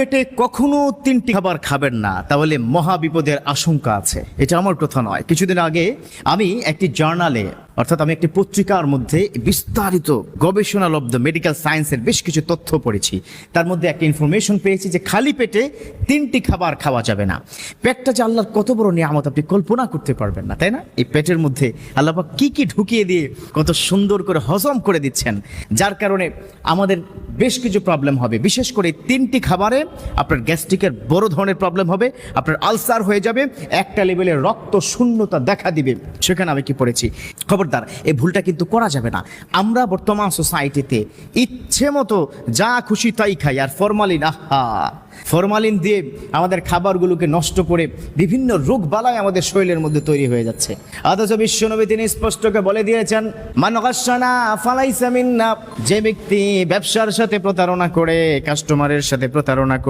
পেটে কখনো তিনটি খাবার খাবেন না, তাহলে মহাবিপদের আশঙ্কা আছে। এটা আমার কথা নয়। কিছুদিন আগে আমি একটি জার্নালে অর্থাৎ আমি একটি পত্রিকার মধ্যে বিস্তারিত গবেষণালব্ধ মেডিকেল সায়েন্সের বেশ কিছু তথ্য পড়েছি। তার মধ্যে একটা ইনফরমেশন পেয়েছি যে খালি পেটে তিনটি খাবার খাওয়া যাবে না। পেটটা যে আল্লাহর কত বড় নিয়ামত আপনি কল্পনা করতে পারবেন না, তাই না? এই পেটের মধ্যে আল্লাহ কি কি ঢুকিয়ে দিয়ে কত সুন্দর করে হজম করে দিচ্ছেন, যার কারণে আমাদের বেশ কিছু প্রবলেম হবে। বিশেষ করে তিনটি খাবারে আপনার গ্যাস্ট্রিকের বড় ধরনের প্রবলেম হবে, আপনার আলসার হয়ে যাবে, একটা লেভেলে রক্ত শূন্যতা দেখা দিবে। সেখানে আমি কি পড়েছি? খবরদার এই ভুলটা কিন্তু করা যাবে না। আমরা বর্তমান সোসাইটিতে ইচ্ছে মতো যা খুশি তাই খাই, আর ফরমালিন আহা! ফরমালিন দিয়ে আমাদের খাবারগুলোকে নষ্ট করে বিভিন্ন রোগ বালাই আমাদের শরীরের মধ্যে তৈরি হয়ে যাচ্ছে। অথচ বিশ্বনবী তিনি স্পষ্টকে বলে দিয়েছেন মানগাসানা ফালাইসামিন যে ব্যক্তি ব্যবসার সাথে প্রতারণা করে কাস্টমারের সাথে প্রতারণা